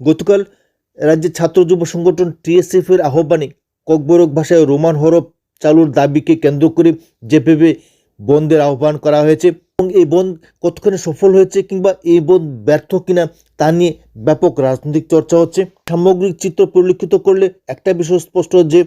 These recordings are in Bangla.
গতকাল রাজ্যের ছাত্র যুব সংগঠন টিএসএফ এর আহ্বানে ককবরক ভাষায় রোমান হরফ চালুর দাবিকে কেন্দ্র করে জেপেবে বন্ধের আহ্বান করা হয়েছে এবং এই বন্ধ কতখানি সফল হয়েছে কিংবা এই বন্ধ ব্যর্থ কিনা তা নিয়ে ব্যাপক রাজনৈতিক চর্চা হচ্ছে। সামগ্রিক চিত্র পরিলক্ষিত করলে একটা বিষয় স্পষ্ট যে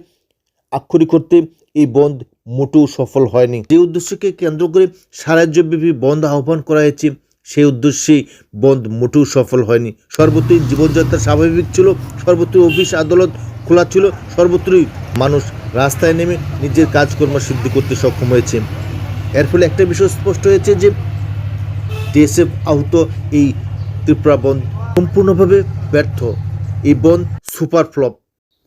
আক্ষরিক করতে এই বন্ধ মোটেও সফল হয়নি। যে উদ্দেশ্যকে কেন্দ্র করে সারাজ্যব্যাপী বন্ধ আহ্বান করা হয়েছে সেই উদ্দেশ্যেই বন্ধ মোটেও সফল হয়নি। সর্বত্রই জীবনযাত্রা স্বাভাবিক ছিল, সর্বত্রই অফিস আদালত খোলা ছিল, সর্বত্রই মানুষ রাস্তায় নেমে নিজের কাজকর্ম সিদ্ধি করতে সক্ষম হয়েছে। এর ফলে একটা বিষয় স্পষ্ট হয়েছে যে টিএসএফ আহত এই ত্রিপুরা বন্ধ সম্পূর্ণভাবে ব্যর্থ। এই বন্ধ সুপার ফ্লপ।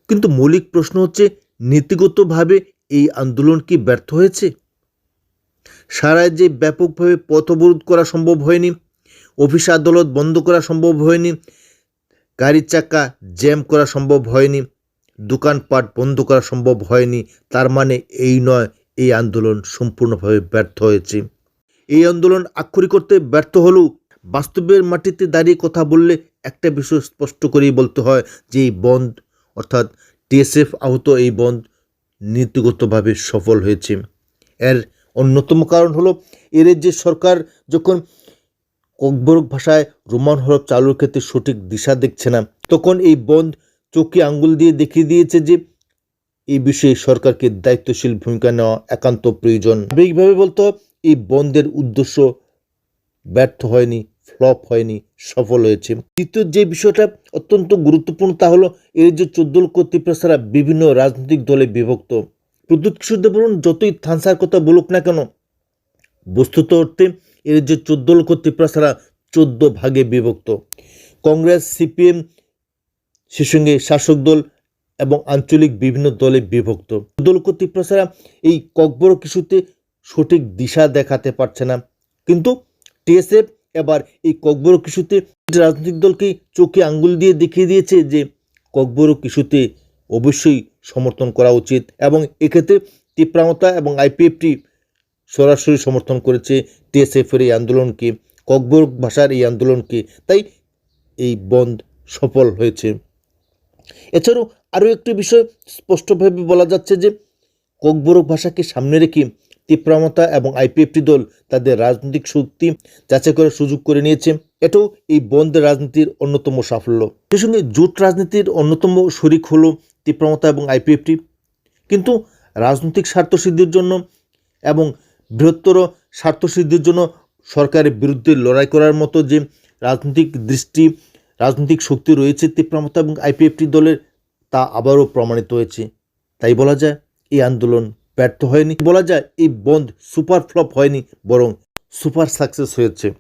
কিন্তু মৌলিক প্রশ্ন হচ্ছে, নীতিগতভাবে এই আন্দোলন কি ব্যর্থ হয়েছে? সারা যে ব্যাপকভাবে পথবরোধ করা সম্ভব হয়নি, অফিস আদালত বন্ধ করা সম্ভব হয়নি, গাড়ির চাকা জ্যাম করা সম্ভব হয়নি, দোকানপাট বন্ধ করা সম্ভব হয়নি, তার মানে এই নয়, এই আন্দোলন সম্পূর্ণভাবে ব্যর্থ হয়েছে। এই আন্দোলন আক্ষরিক করতে ব্যর্থ হলেও বাস্তবের মাটিতে দাঁড়িয়ে কথা বললে একটা বিষয় স্পষ্ট করেই বলতে হয় যে এই বন্ধ, অর্থাৎ টিএসএফ আহত এই বন্ধ নীতিগতভাবে সফল হয়েছে। এর অন্যতম কারণ হলো, এর যে সরকার যখন ককবরক ভাষায় রোমান হরফ চালুর ক্ষেত্রে সঠিক দিশা দেখছে না, তখন এই বন্ধ চোখে আঙ্গুল দিয়ে দেখিয়ে দিয়েছে যে এই বিষয়ে সরকারকে দায়িত্বশীল ভূমিকা নেওয়া একান্ত প্রয়োজন। স্বাভাবিকভাবে বলতো এই বন্ধের উদ্দেশ্য ব্যর্থ হয়নি, ফ্লপ হয়নি, সফল হয়েছে। দ্বিতীয় যে বিষয়টা অত্যন্ত গুরুত্বপূর্ণ তা হলো, এর যে চোদ্দ লক্ষ বিভিন্ন রাজনৈতিক দলে বিভক্ত। প্রদ্যুৎ কিশোর দেববর্মন যতই থানসার কথা বলুক না কেন, বস্তুত অর্থে এর যে চোদ্দ লক্ষ ত্রিপ্রাসারা চোদ্দ ভাগে বিভক্ত। কংগ্রেস, সিপিএম, সে সঙ্গে শাসক দল এবং আঞ্চলিক বিভিন্ন দলে বিভক্ত। চোদ্দ লক্ষ ত্রিপ্রাসারা এই ককবর কিছুতে সঠিক দিশা দেখাতে পারছে না। কিন্তু টিএসএফ এবার এই ককবর কিছুতে রাজনৈতিক দলকে চোখে আঙ্গুল দিয়ে দেখিয়ে দিয়েছে যে ককবর কিছুতে অবশ্যই সমর্থন করা উচিত এবং এক্ষেত্রে তীব্রামতা এবং আইপিএফটি সরাসরি সমর্থন করেছে টিএসএফের এই আন্দোলনকে ককবর ভাষার এই আন্দোলনকে। তাই এই বন্ধ সফল হয়েছে। এছাড়াও আরও একটি বিষয় স্পষ্টভাবে বলা যাচ্ছে যে, ককবরক ভাষাকে সামনে রেখে তীব্রামতা এবং আইপিএফটি দল তাদের রাজনৈতিক শক্তি যাচাই করার সুযোগ করে নিয়েছে। এটাও এই বন্ধের রাজনীতির অন্যতম সাফল্য। সেই সঙ্গে জোট রাজনীতির অন্যতম শরিক হলো তীব্রামতা এবং আইপিএফটি কিন্তু রাজনৈতিক স্বার্থ সিদ্ধির জন্য এবং বৃহত্তর স্বার্থ সিদ্ধির জন্য সরকারের বিরুদ্ধে লড়াই করার মতো যে রাজনৈতিক দৃষ্টি, রাজনৈতিক শক্তি রয়েছে তীব্রামতা এবং আইপিএফটি দলের, তা আবারও প্রমাণিত হয়েছে। তাই বলা যায়, এই আন্দোলন ব্যর্থ হয়নি। বলা যায়, এই বন্ধ সুপার ফ্লপ হয়নি, বরং সুপার সাকসেস হয়েছে।